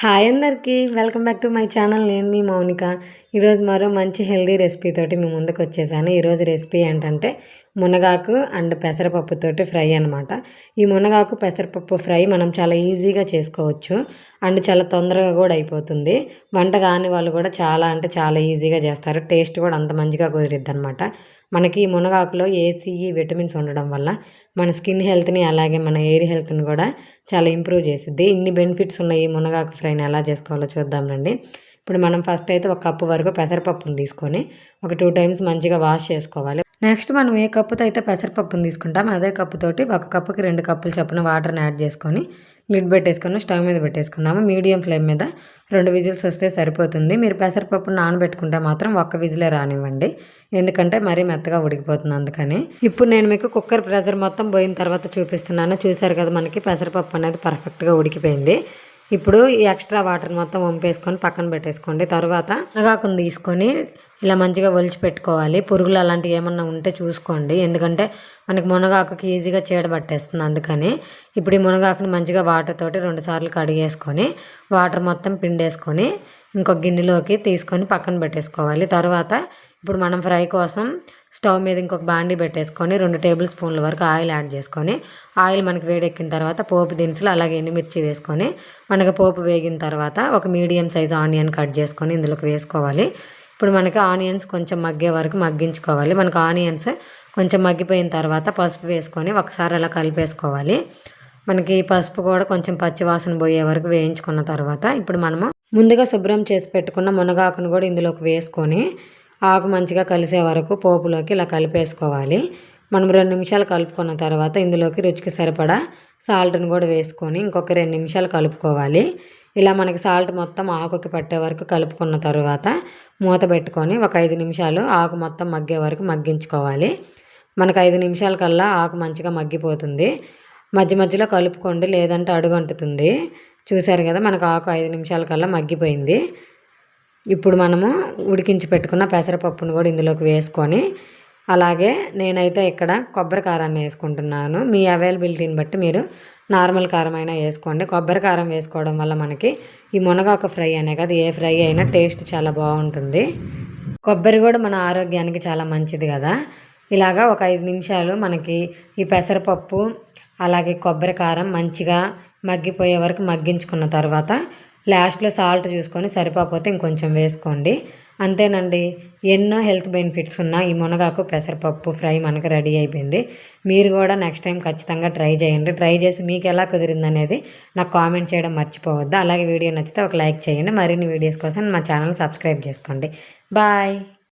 Hi అందరికీ welcome back to my channel. నేను మీ మౌనిక. ఈరోజు మరో మంచి హెల్దీ రెసిపీ తోటి మీ ముందుకు వచ్చేసాను ఈరోజు రెసిపీ ఏంటంటే మునగాకు అండ్ పెసరపప్పుతోటి ఫ్రై అనమాట ఈ మునగాకు పెసరపప్పు ఫ్రై మనం చాలా ఈజీగా చేసుకోవచ్చు. అండ్ చాలా తొందరగా కూడా అయిపోతుంది. వంట రాని వాళ్ళు కూడా చాలా అంటే చాలా ఈజీగా చేస్తారు. టేస్ట్ కూడా అంత మంచిగా కుదిరిద్ది అనమాట మనకి ఈ మునగాకులో ఏసీఈ విటమిన్స్ ఉండడం వల్ల మన స్కిన్ హెల్త్ని అలాగే మన ఎయిర్ హెల్త్ని కూడా చాలా ఇంప్రూవ్ చేసిద్ది. ఇన్ని బెనిఫిట్స్ ఉన్నాయి ఈ మునగాకు ఫ్రైని ఎలా చేసుకోవాలో చూద్దామండి ఇప్పుడు మనం ఫస్ట్ అయితే ఒక కప్పు వరకు పెసరపప్పును తీసుకొని ఒక టూ టైమ్స్ మంచిగా వాష్ చేసుకోవాలి. నెక్స్ట్ మనం ఏ కప్పుతో అయితే పెసరపప్పును తీసుకుంటాం అదే కప్పుతోటి ఒక కప్పుకి రెండు కప్పులు చొప్పున వాటర్ని యాడ్ చేసుకొని లిడ్ పెట్టేసుకొని స్టవ్ మీద పెట్టేసుకుందాము. మీడియం ఫ్లేమ్ మీద రెండు విజిల్స్ వస్తే సరిపోతుంది. మీరు పెసరపప్పు నానబెట్టుకుంటే మాత్రం ఒక్క విజిలే రానివ్వండి. ఎందుకంటే మరీ మెత్తగా ఉడికిపోతుంది అందుకని. ఇప్పుడు నేను మీకు కుక్కర్ ప్రెషర్ మొత్తం పోయిన తర్వాత చూపిస్తున్నాను. చూశారు కదా మనకి పెసరపప్పు అనేది పర్ఫెక్ట్గా ఉడికిపోయింది. ఇప్పుడు ఈ ఎక్స్ట్రా వాటర్ మొత్తం వంపేసుకొని పక్కన పెట్టేసుకోండి. తర్వాత మునగాకును తీసుకొని ఇలా మంచిగా ఒలిచి పెట్టుకోవాలి. పురుగులు అలాంటివి ఏమన్నా ఉంటే చూసుకోండి. ఎందుకంటే మనకి మునగాకుకి ఈజీగా చీడ పట్టేస్తుంది. అందుకని ఇప్పుడు ఈ మునగాకుని మంచిగా వాటర్ తోటి రెండు సార్లు కడిగేసుకొని వాటర్ మొత్తం పిండేసుకొని ఇంకొక గిన్నెలోకి తీసుకొని పక్కన పెట్టేసుకోవాలి. తర్వాత ఇప్పుడు మనం ఫ్రై కోసం స్టవ్ మీద ఇంకొక బాండీ పెట్టేసుకొని రెండు టేబుల్ స్పూన్ల వరకు ఆయిల్ యాడ్ చేసుకొని ఆయిల్ మనకి వేడెక్కిన తర్వాత పోపు దినుసులు అలాగే ఎండుమిర్చి వేసుకొని మనకి పోపు వేగిన తర్వాత ఒక మీడియం సైజ్ ఆనియన్ కట్ చేసుకొని ఇందులోకి వేసుకోవాలి. ఇప్పుడు మనకి ఆనియన్స్ కొంచెం మగ్గే వరకు మగ్గించుకోవాలి. మనకు ఆనియన్స్ కొంచెం మగ్గిపోయిన తర్వాత పసుపు వేసుకొని ఒకసారి అలా కలిపేసుకోవాలి. మనకి పసుపు కూడా కొంచెం పచ్చివాసన పోయే వరకు వేయించుకున్న తర్వాత ఇప్పుడు మనము ముందుగా శుభ్రం చేసి పెట్టుకున్న మునగాకును కూడా ఇందులోకి వేసుకొని ఆకు మంచిగా కలిసే వరకు పోపులోకి ఇలా కలిపేసుకోవాలి. మనం రెండు నిమిషాలు కలుపుకున్న తర్వాత ఇందులోకి రుచికి సరిపడా సాల్ట్ని కూడా వేసుకొని ఇంకొక రెండు నిమిషాలు కలుపుకోవాలి. ఇలా మనకి సాల్ట్ మొత్తం ఆకుకి పట్టే వరకు కలుపుకున్న తర్వాత మూత పెట్టుకొని ఒక ఐదు నిమిషాలు ఆకు మొత్తం మగ్గే వరకు మగ్గించుకోవాలి. మనకు ఐదు నిమిషాల కల్లా ఆకు మంచిగా మగ్గిపోతుంది. మధ్య మధ్యలో కలుపుకోండి లేదంటే అడుగంటుతుంది. చూశారు కదా మనకు ఆకు ఐదు నిమిషాల కల్లా మగ్గిపోయింది. ఇప్పుడు మనము ఉడికించి పెట్టుకున్న పెసరపప్పును కూడా ఇందులోకి వేసుకొని అలాగే నేనైతే ఇక్కడ కొబ్బరి కారాన్ని వేసుకుంటున్నాను. మీ అవైలబిలిటీని బట్టి మీరు నార్మల్ కారం అయినా వేసుకోండి. కొబ్బరి కారం వేసుకోవడం వల్ల మనకి ఈ మునగాకు ఫ్రై అనే కదా ఏ ఫ్రై అయినా టేస్ట్ చాలా బాగుంటుంది. కొబ్బరి కూడా మన ఆరోగ్యానికి చాలా మంచిది కదా. ఇలాగా ఒక ఐదు నిమిషాలు మనకి ఈ పెసరపప్పు అలాగే కొబ్బరి కారం మంచిగా మగ్గిపోయే వరకు మగ్గించుకున్న తర్వాత లాస్ట్లో సాల్ట్ చూసుకొని సరిపోతే ఇంకొంచెం వేసుకోండి. అంతేనండి ఎన్నో హెల్త్ బెనిఫిట్స్ ఉన్న ఈ మునగాకు పెసరపప్పు ఫ్రై మనకు రెడీ అయిపోయింది. మీరు కూడా నెక్స్ట్ టైం ఖచ్చితంగా ట్రై చేయండి. ట్రై చేసి మీకు ఎలా కుదిరింది అనేది నాకు కామెంట్ చేయడం మర్చిపోవద్దు. అలాగే వీడియో నచ్చితే ఒక లైక్ చేయండి. మరిన్ని వీడియోస్ కోసం మా ఛానల్ సబ్స్క్రైబ్ చేసుకోండి. బాయ్.